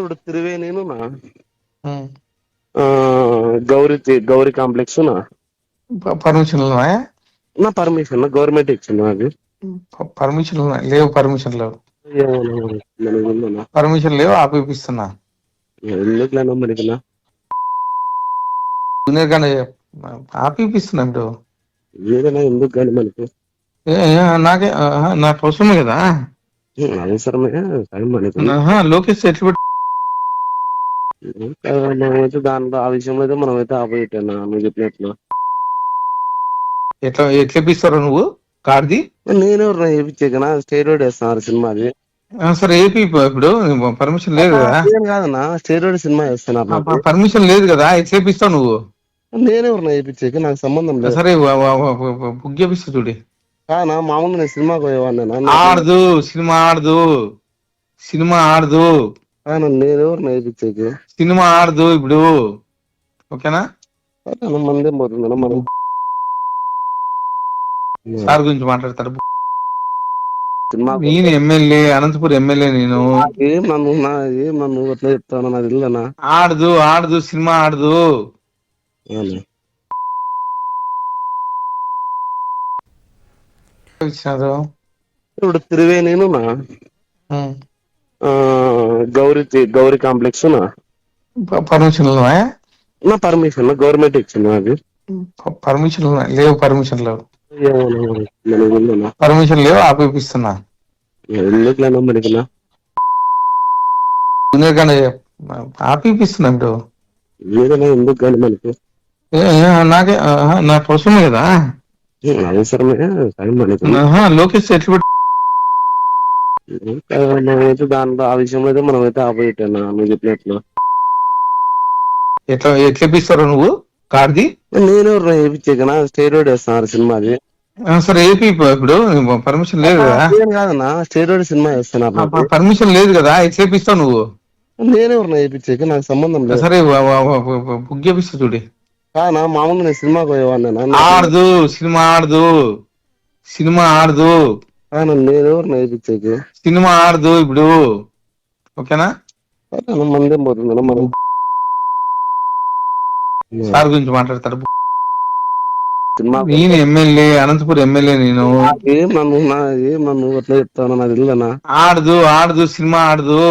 ఇప్పుడు త్రివేణిను నా ఉమ్. ఆ, గౌరీ గౌరీ కాంప్లెక్స్ నా? ప- పర్మిషన్లు ఉన్నాయా నా పర్మిషన్ గవర్నమెంట్ ఇచ్చింది నాకు ప- పర్మిషన్లు ఉన్నాయి లేవు పర్మిషన్ లేవు పర్మిషన్ లేవు ఆపిపిస్తున్నా ఎందుకులేనా మనకినా జూనియర్ ఆపిపిస్తున్నా ఇప్పుడు. ఏదైనా ఎందుకు కానీ మనకి? నాకే నాకు అవసరమే కదా? అవసరమే లోకేష్ ఎట్లు మనమైతే దాంట్లో ఆ విషయంలో అయితే మనమైతే ఆపోయిట్టేనా నువ్వు చెప్పినట్లు ఎట్లా ఎట్లా ఇప్పిస్తారో నువ్వు? కార్ది? నేను ఎవరు చేయించాకనా స్టేరోడ్ వేస్తున్నారు సినిమాది సరే ఏపీ ఇప్పుడు. పర్మిషన్ లేదు కదా? ఏం కాదన్నా స్టేరోడ్ సినిమా వేస్తున్నారు. పర్మిషన్ లేదు కదా ఎట్లా ఇప్పిస్తావు నువ్వు? నేనెవరు వేయించాక నాకు సంబంధం లేదు. సరే బుక్ చేపిస్తా చూడి. కానా మామూలు నేను సినిమాకి పోయేవాడిని ఆడదు సినిమా ఆడదు. సినిమా ఆడదు. నేనెవరు సినిమా ఆడదు ఇప్పుడు. ఓకేనా? మందేం పోతుందన్నా మనం సార్ గురించి మాట్లాడతారు సినిమా నేను ఎమ్మెల్యే అనంతపురం ఎమ్మెల్యే నేను. ఏం నన్ను నా ఏం నన్ను అట్లా చెప్తాను నాకు తెలియదన్నా ఆడదు ఆడదు సినిమా ఆడదు. ఇప్పుడు త్రివేణిను నా ఉమ్. ఆ, గౌరీ గౌరీ కాంప్లెక్స్ నా ప- పర్మిషన్లు ఉన్నాయా నా పర్మిషన్ గవర్నమెంట్ ఇచ్చింది నాకు ప- పర్మిషన్లు ఉన్నాయి లేవు పర్మిషన్ లేవు. పర్మిషన్ లేవు ఆపిపిస్తున్నా. ఎందుకులేనా గానే ఆపిపిస్తున్నా ఇప్పుడు. ఏదైనా ఎందుకు కానీ మనకి? నాకే అవసరమే కదా? ఉం, అవసరమే కానీ మనకి. లోకేష్ ఎట్లు మనమైతే దాంట్లో ఆ విషయంలో అయితే మనమైతే ఆపోయిట్టేనా నువ్వు చెప్పినట్లు ఎట్లా ఎట్లా ఇప్పిస్తారో నువ్వు? కార్ది? నేనెవరు వేయించాకనా స్టేరోడ్ వేస్తున్నారు సినిమాది. సరే ఏపీ ఇప్పుడు పర్మిషన్ లేదు కదా? కాదన్నా స్టేరోడ్ సినిమా వేస్తున్నారు. పర్మిషన్ లేదు కదా ఎట్లా ఇప్పిస్తావు నువ్వు. నేనెవరు వేయించాక నాకు సంబంధం లేదు. సరే బుక్ చేపిస్తా చూడి. కానా మామూలు నేను సినిమాకి పోయేవాడిని ఆడదు సినిమా ఆడదు. సినిమా ఆడదు. నేనెవరు వేయించాక సినిమా ఆడదు ఇప్పుడు. ఓకేనా? మందేం మనం సార్ గురించి మాట్లాడతారు సినిమా నేను ఎమ్మెల్యే అనంతపురం ఎమ్మెల్యే నేను. ఏం నన్ను నా ఏం నన్ను అట్లా చెప్తాను నాకు తెలియదన్నా ఆడదు ఆడదు సినిమా ఆడదు.